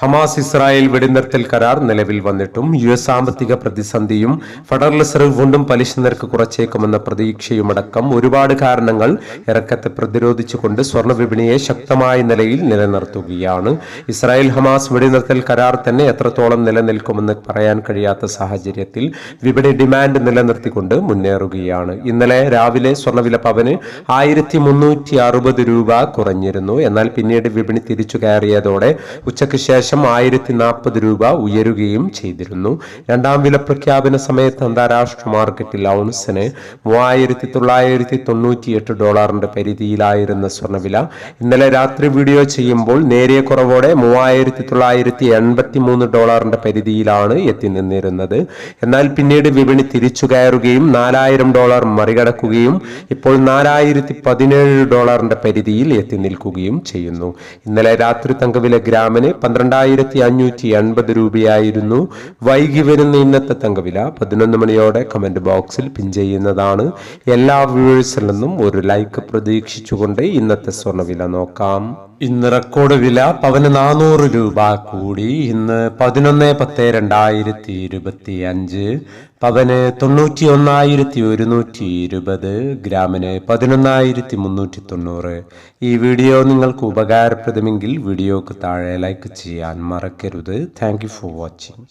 Hamas Israel വെടിനിർത്തൽ കരാർ നിലവിൽ വന്നിട്ടും യു എസ് സാമ്പത്തിക പ്രതിസന്ധിയും ഫെഡറൽ റിസർവ് ഫണ്ടും പലിശ നിരക്ക് കുറച്ചേക്കുമെന്ന പ്രതീക്ഷയുമടക്കം ഒരുപാട് കാരണങ്ങൾ ഇറക്കത്തെ പ്രതിരോധിച്ചുകൊണ്ട് സ്വർണ വിപണിയെ ശക്തമായ നിലയിൽ നിലനിർത്തുകയാണ്. ഇസ്രായേൽ ഹമാസ് വെടിനിർത്തൽ കരാർ തന്നെ എത്രത്തോളം നിലനിൽക്കുമെന്ന് പറയാൻ കഴിയാത്ത സാഹചര്യത്തിൽ വിപണി ഡിമാൻഡ് നിലനിർത്തിക്കൊണ്ട് മുന്നേറുകയാണ്. ഇന്നലെ രാവിലെ സ്വർണവില പവന് ആയിരത്തി മുന്നൂറ്റി അറുപത് രൂപ കുറഞ്ഞിരുന്നു. എന്നാൽ പിന്നീട് വിപണി തിരിച്ചു കയറിയതോടെ ഉച്ചയ്ക്ക് ശേഷം ആയിരത്തി നാൽപ്പത് രൂപ ഉയരുകയും ചെയ്തിരുന്നു. രണ്ടാം വില പ്രഖ്യാപന സമയത്ത് അന്താരാഷ്ട്ര മാർക്കറ്റിൽ ഔൺസിന് മൂവായിരത്തി തൊള്ളായിരത്തി തൊണ്ണൂറ്റി എട്ട് ഡോളറിന്റെ പരിധിയിലായിരുന്ന സ്വർണവില ഇന്നലെ രാത്രി വീഡിയോ ചെയ്യുമ്പോൾ നേരിയ കുറവോടെ മൂവായിരത്തി തൊള്ളായിരത്തി എൺപത്തി മൂന്ന് ഡോളറിന്റെ പരിധിയിലാണ് എത്തി നിന്നിരുന്നത്. എന്നാൽ പിന്നീട് വിപണി തിരിച്ചു കയറുകയും നാലായിരം ഡോളർ മറികടക്കുകയും ഇപ്പോൾ നാലായിരത്തി പതിനേഴ് ഡോളറിന്റെ പരിധിയിൽ എത്തി നിൽക്കുകയും ചെയ്യുന്നു. ഇന്നലെ രാത്രി തങ്കവില ഗ്രാമിന് പന്ത്രണ്ടായിരത്തി അഞ്ഞൂറ്റി എൺപത് രൂപയായിരുന്നു വൈകി വരുന്ന ഇന്നത്തെ തങ്കവില. പതിനൊന്ന് മണിയോടെ കമന്റ് ബോക്സിൽ പിൻ ചെയ്യുന്നതാണ്. എല്ലാ വ്യൂവേഴ്സിൽ നിന്നും ഒരു ലൈക്ക് പ്രതീക്ഷിച്ചുകൊണ്ട് ഇന്നത്തെ സ്വർണവില നോക്കാം. ഇന്ന് റെക്കോർഡ് വില പവന് നാനൂറ് രൂപ കൂടി. ഇന്ന് പതിനൊന്ന് പത്ത് രണ്ടായിരത്തി ഇരുപത്തി അഞ്ച് പവന് തൊണ്ണൂറ്റി ഒന്നായിരത്തി ഒരുന്നൂറ്റി ഇരുപത്. ഗ്രാമിന് പതിനൊന്നായിരത്തി മുന്നൂറ്റി തൊണ്ണൂറ്. ഈ വീഡിയോ നിങ്ങൾക്ക് ഉപകാരപ്രദമെങ്കിൽ വീഡിയോക്ക് താഴെ ലൈക്ക് ചെയ്യാൻ മറക്കരുത്. Thank for watching